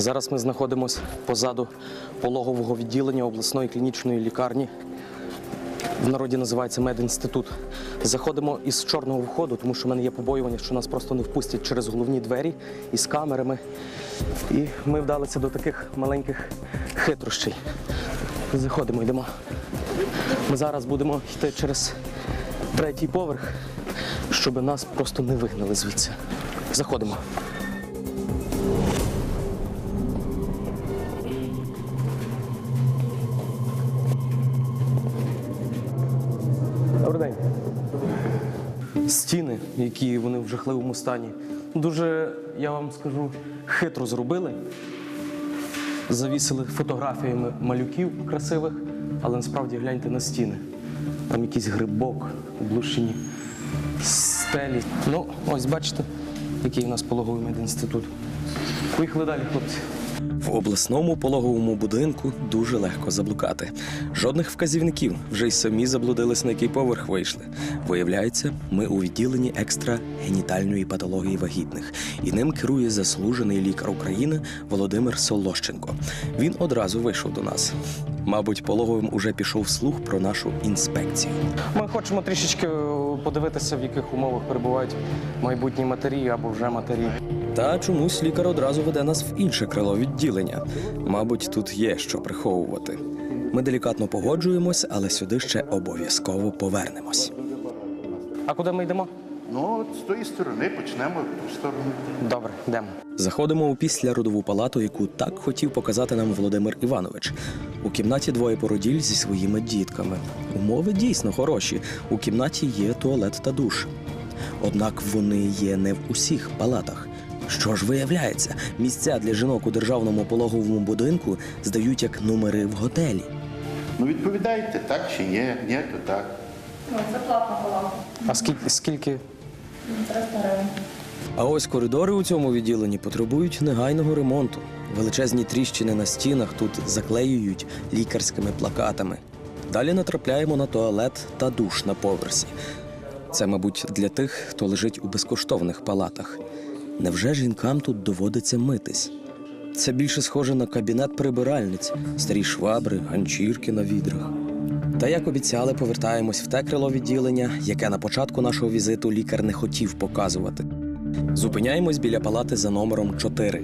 Зараз ми знаходимося позаду пологового відділення обласної клінічної лікарні. В народі називається медінститут. Заходимо із чорного входу, тому що в мене є побоювання, що нас просто не впустять через головні двері із камерами. І ми вдалися до таких маленьких хитрощей. Заходимо, йдемо. Ми зараз будемо йти через третій поверх, щоб нас просто не вигнали звідси. Заходимо. Стіни, які вони в жахливому стані, дуже, я вам скажу, хитро зробили. Завісили фотографіями малюків красивих, але насправді гляньте на стіни. Там якийсь грибок, облущені стелі. Ну, ось бачите, який у нас пологовий медінститут. Поїхали далі, хлопці. В обласному пологовому будинку дуже легко заблукати. Жодних вказівників, вже й самі заблудились, на який поверх вийшли. Виявляється, ми у відділенні екстрагенітальної патології вагітних, і ним керує заслужений лікар України Володимир Солощенко. Він одразу вийшов до нас. Мабуть, пологовим уже пішов слух про нашу інспекцію. Ми хочемо трішечки подивитися, в яких умовах перебувають майбутні матері або вже матері. Та чомусь лікар одразу веде нас в інше крило відділення. Мабуть, тут є що приховувати. Ми делікатно погоджуємось, але сюди ще обов'язково повернемось. А куди ми йдемо? Ну, от з тої сторони почнемо в ту сторону. Добре, йдемо. Заходимо у післяродову палату, яку так хотів показати нам Володимир Іванович. У кімнаті двоє породіль зі своїми дітками. Умови дійсно хороші. У кімнаті є туалет та душ. Однак вони є не в усіх палатах. Що ж виявляється, місця для жінок у державному пологовому будинку здають як номери в готелі. Ну, відповідайте, так чи ні, ні, то так. Ну, це платна була. А скільки, скільки 300. А ось коридори у цьому відділенні потребують негайного ремонту. Величезні тріщини на стінах тут заклеюють лікарськими плакатами. Далі натрапляємо на туалет та душ на поверсі. Це, мабуть, для тих, хто лежить у безкоштовних палатах. Невже жінкам тут доводиться митись? Це більше схоже на кабінет прибиральниць, старі швабри, ганчірки на відрах. Та як обіцяли, повертаємось в те крило відділення, яке на початку нашого візиту лікар не хотів показувати. Зупиняємось біля палати за номером 4.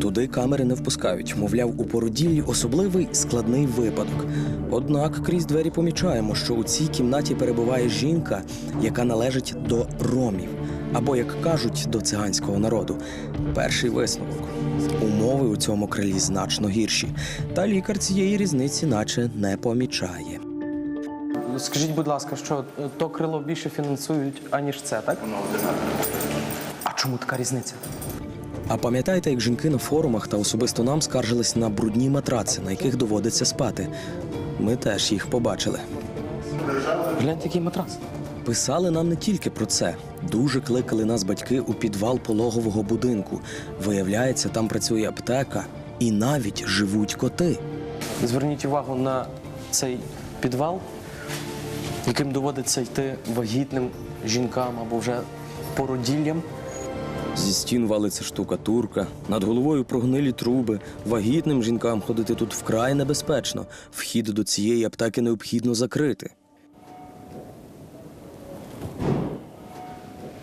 Туди камери не впускають, мовляв, у породіллі особливий складний випадок. Однак крізь двері помічаємо, що у цій кімнаті перебуває жінка, яка належить до ромів, або, як кажуть, до циганського народу. Перший висновок. Умови у цьому крилі значно гірші, та лікар цієї різниці наче не помічає. Скажіть, будь ласка, що е, то крило більше фінансують, аніж це, так? Воно одинаково. А чому така різниця? А пам'ятаєте, як жінки на форумах та особисто нам скаржились на брудні матраци, на яких доводиться спати? Ми теж їх побачили. Гляньте, який матрас. Писали нам не тільки про це. Дуже кликали нас батьки у підвал пологового будинку. Виявляється, там працює аптека і навіть живуть коти. Зверніть увагу на цей підвал, яким доводиться йти вагітним жінкам або вже породіллям. Зі стін валиться штукатурка, над головою прогнилі труби. Вагітним жінкам ходити тут вкрай небезпечно. Вхід до цієї аптеки необхідно закрити.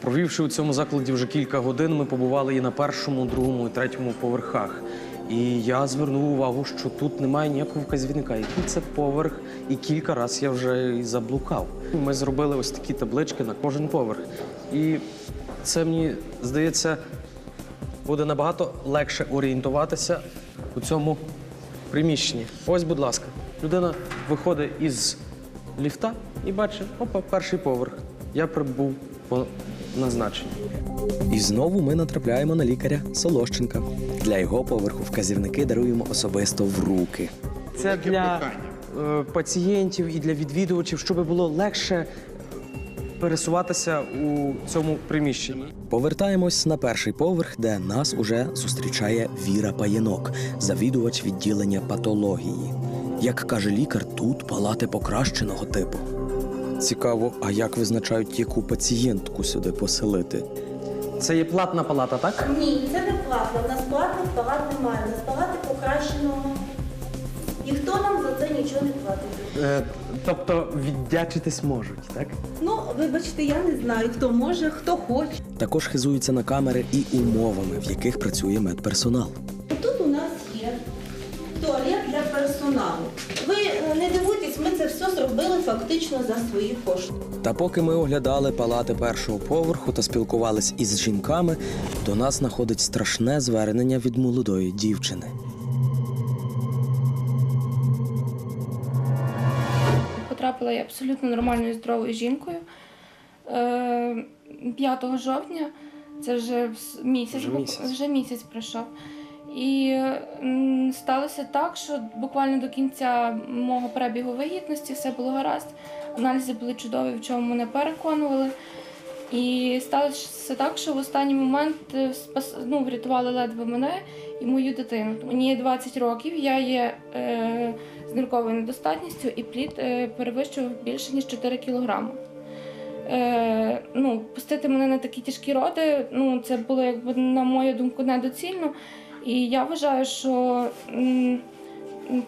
Провівши у цьому закладі вже кілька годин, ми побували і на першому, другому і третьому поверхах. І я звернув увагу, що тут немає ніякого вказівника, який це поверх, і кілька разів я вже заблукав. Ми зробили ось такі таблички на кожен поверх. І це мені здається буде набагато легше орієнтуватися у цьому приміщенні. Ось, будь ласка, людина виходить із ліфта і бачить, опа, перший поверх. Я прибув назначенню. І знову ми натрапляємо на лікаря Солощенка. Для його поверху вказівники даруємо особисто в руки. Це для е, пацієнтів і для відвідувачів, щоб було легше пересуватися у цьому приміщенні. Повертаємось на перший поверх, де нас уже зустрічає Віра Паєнок, завідувач відділення патології. Як каже лікар, тут палати покращеного типу. Цікаво, а як визначають, яку пацієнтку сюди поселити? Це є платна палата, так? Ні, це не платно. У нас платних палат немає. У нас палати покращеного. Ніхто нам за це нічого не платить. Е, тобто віддячитись можуть, так? Ну, вибачте, я не знаю, хто може, хто хоче. Також хизуються на камери і умовами, в яких працює медперсонал. Фактично за свої кошти. Та поки ми оглядали палати першого поверху та спілкувались із жінками, до нас знаходить страшне звернення від молодої дівчини. Потрапила я абсолютно нормальною здоровою жінкою. Е, 5 жовтня, це вже місяць, Вже місяць. вже місяць пройшов. І сталося так, що буквально до кінця мого перебігу вагітності все було гаразд. Аналізи були чудові, в чому мене переконували. І сталося так, що в останній момент е, ну, врятували ледве мене і мою дитину. Мені є 20 років, я є е, з нирковою недостатністю, і плід е, перевищував більше ніж 4 кілограми. Е, ну, пустити мене на такі тяжкі роди, ну, це було, якби, на мою думку, недоцільно. І я вважаю, що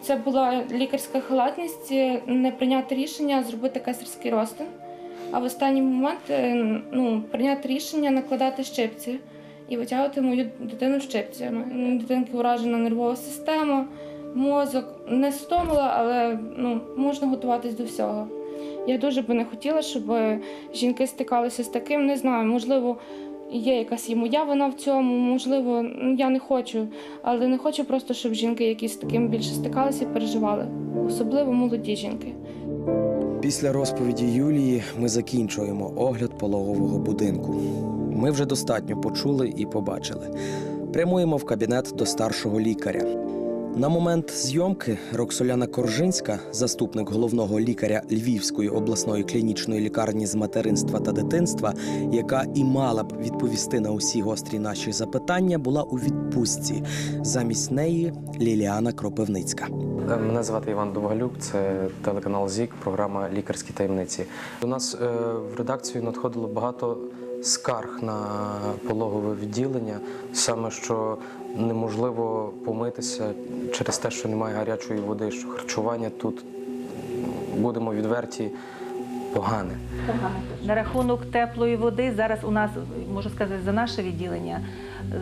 це була лікарська халатність е, не прийняти рішення зробити кесарський розтин. А в останній момент е, ну, прийняти рішення накладати щипці і витягувати мою дитину щипцями. Дитинки уражена нервова система, мозок. Не стомила, але ну, можна готуватись до всього. Я дуже би не хотіла, щоб жінки стикалися з таким. Не знаю, можливо, є якась моя Вона в цьому, можливо, ну, я не хочу, але не хочу просто, щоб жінки, якісь таким більше стикалися, і переживали, особливо молоді жінки. Після розповіді Юлії ми закінчуємо огляд пологового будинку. Ми вже достатньо почули і побачили. Прямуємо в кабінет до старшого лікаря. На момент зйомки Роксоляна Коржинська, заступник головного лікаря Львівської обласної клінічної лікарні з материнства та дитинства, яка і мала б відповісти на усі гострі наші запитання, була у відпустці. Замість неї Ліліана Кропивницька. Е, Мене звати Іван Довгалюк, це телеканал ЗІК, програма Лікарські таємниці. До нас е, в редакцію надходило багато скарг на пологове відділення, саме що неможливо помитися через те, що немає гарячої води, що харчування тут будемо відверті погане. На рахунок теплої води зараз у нас можу сказати за наше відділення. е,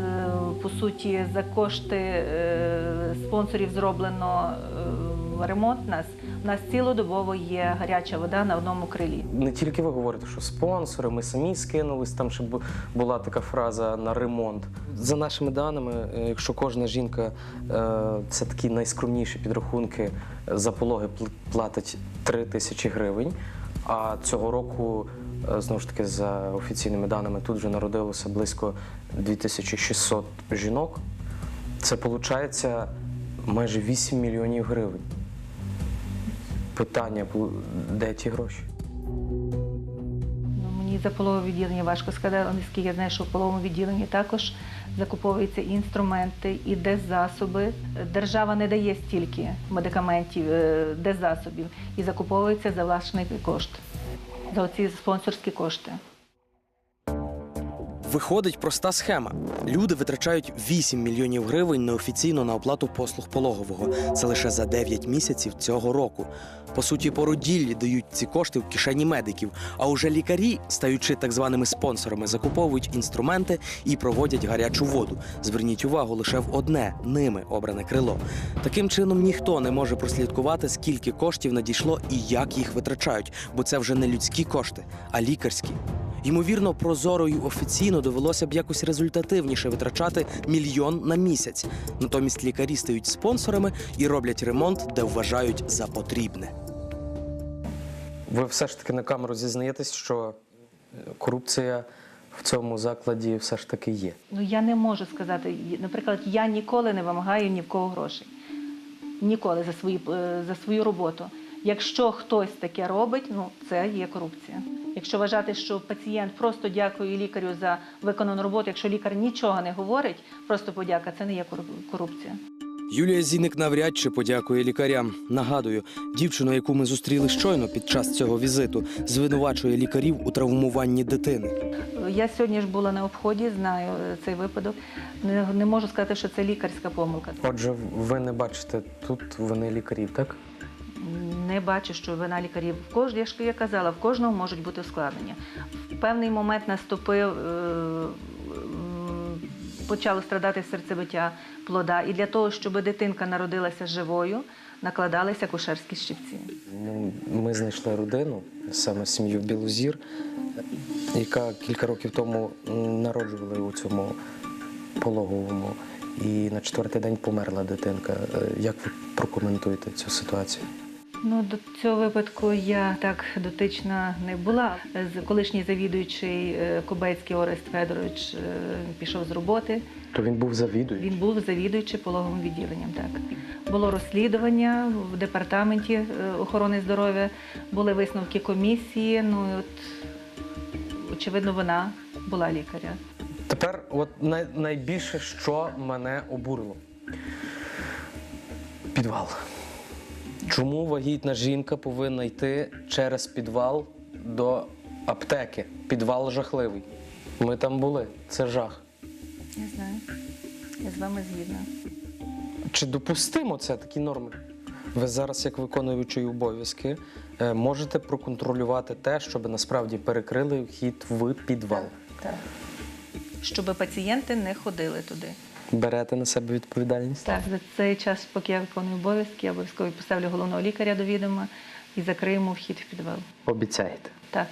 По суті, за кошти е, спонсорів зроблено е, ремонт. у Нас у нас цілодобово є гаряча вода на одному крилі. Не тільки ви говорите, що спонсори, ми самі скинулись, там ще була така фраза на ремонт. За нашими даними, е, якщо кожна жінка е, це такі найскромніші підрахунки е, за пологи платить 3 тисячі гривень. А цього року, знову ж таки, за офіційними даними, тут вже народилося близько 2600 жінок. Це виходить майже 8 мільйонів гривень. Питання, де ті гроші? Ну, мені за полове відділення важко сказати, але наскільки я знаю, що в половому відділенні також закуповуються інструменти і деззасоби. Держава не дає стільки медикаментів, е, деззасобів і закуповується за власний кошт, за оці спонсорські кошти. Виходить проста схема. Люди витрачають 8 мільйонів гривень неофіційно на оплату послуг пологового. Це лише за 9 місяців цього року. По суті, породіллі дають ці кошти в кишені медиків. А уже лікарі, стаючи так званими спонсорами, закуповують інструменти і проводять гарячу воду. Зверніть увагу лише в одне ними обране крило. Таким чином ніхто не може прослідкувати, скільки коштів надійшло і як їх витрачають, бо це вже не людські кошти, а лікарські. Ймовірно, прозоро і офіційно довелося б якось результативніше витрачати мільйон на місяць. Натомість лікарі стають спонсорами і роблять ремонт, де вважають за потрібне. Ви все ж таки на камеру зізнаєтесь, що е, корупція в цьому закладі все ж таки є. Ну я не можу сказати. Наприклад, я ніколи не вимагаю ні в кого грошей. Ніколи за свої е, за свою роботу. Якщо хтось таке робить, ну це є корупція. Якщо вважати, що пацієнт просто дякує лікарю за виконану роботу, якщо лікар нічого не говорить, просто подяка, це не є кору- корупція. Юлія Зіник навряд чи подякує лікарям. Нагадую, дівчину, яку ми зустріли щойно під час цього візиту, звинувачує лікарів у травмуванні дитини. Я сьогодні ж була на обході, знаю е, цей випадок. Не, не можу сказати, що це лікарська помилка. Отже, ви не бачите тут вини лікарів, так? Не бачу, що вина лікарів. В. Я ж я казала, в кожного можуть бути ускладнення. В певний момент наступив, е, почало страдати серцебиття плода. І для того, щоб дитинка народилася живою, накладалися кушерські щипці. Ну, Ми знайшли родину, саме сім'ю Білозір, яка кілька років тому м, народжували у цьому пологовому. І на четвертий день померла дитинка. Е, Як ви прокоментуєте цю ситуацію? Ну, до цього випадку я так дотична не була. Колишній завідуючий е, Кубецький Орест Федорович е, пішов з роботи. То він був завідуючий. Він був завідуючий пологовим відділенням. Так було розслідування в департаменті е, охорони здоров'я, були висновки комісії. Ну і от очевидно, вона була лікаря. Тепер, от най- найбільше, що мене обурило. Підвал. Чому вагітна жінка повинна йти через підвал до аптеки? Підвал жахливий. Ми там були. Це жах. Не знаю. Я з вами згідна. Чи допустимо це такі норми? Ви зараз, як виконуючий обов'язки, е, можете проконтролювати те, щоб насправді перекрили вхід в підвал. Так. Щоб пацієнти не ходили туди. Берете на себе відповідальність? Так, за цей час, поки я виконую обов'язки, я обов'язково поставлю головного лікаря до відома і закриємо вхід в підвал. Обіцяєте. Так.